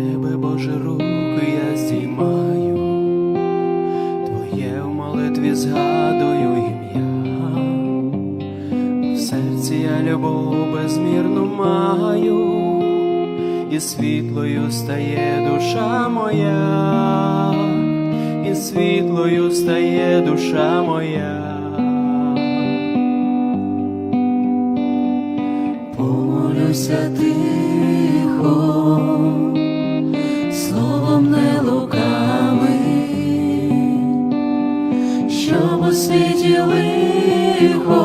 тебе, Боже, руки я здіймаю, Твоє в молитві згадую ім'я, в серці я любов безмірну маю, і світлою стає душа моя, і світлою стає душа моя. Помолюся ти. У світі лихо.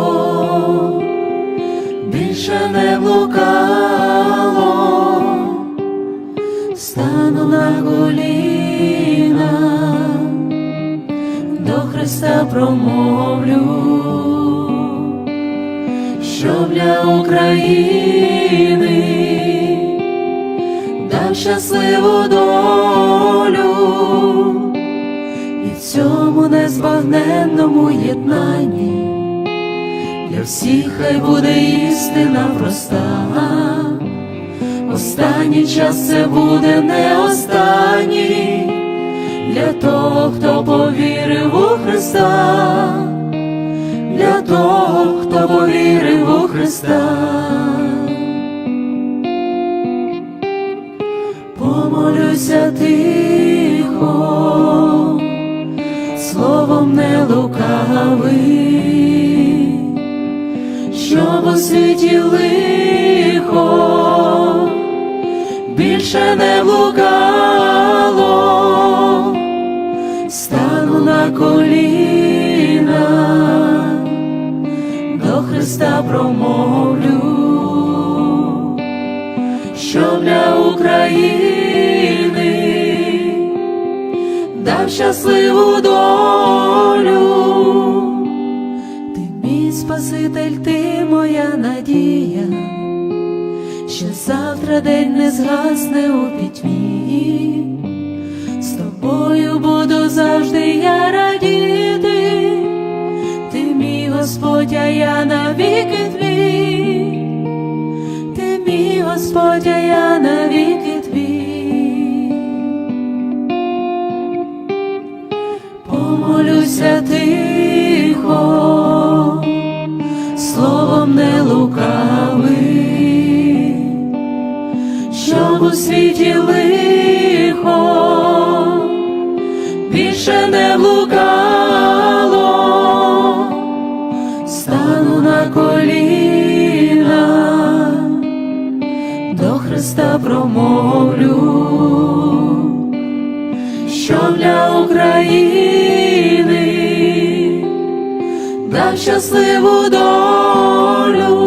Більше не блукало, стану на коліна, до Христа промовлю що для України дав щасливу долю незбагненному єднанні для всіх хай буде істина проста. Останній час це буде не останній для того, хто повірив у Христа для того, хто повірив у Христа. Помолюся тихо, словом не лукавий, щоб у лихо більше не блукало, стану на коліна до Христа промовлю, що для України дав щасливу долю. Ти мій Спаситель, ти моя надія, що завтра день не згасне у пітьмі, з тобою буду завжди я щоб у світі лихо. Більше не блукало. Стану на коліна, до Христа промовлю, що для України дав щасливу долю,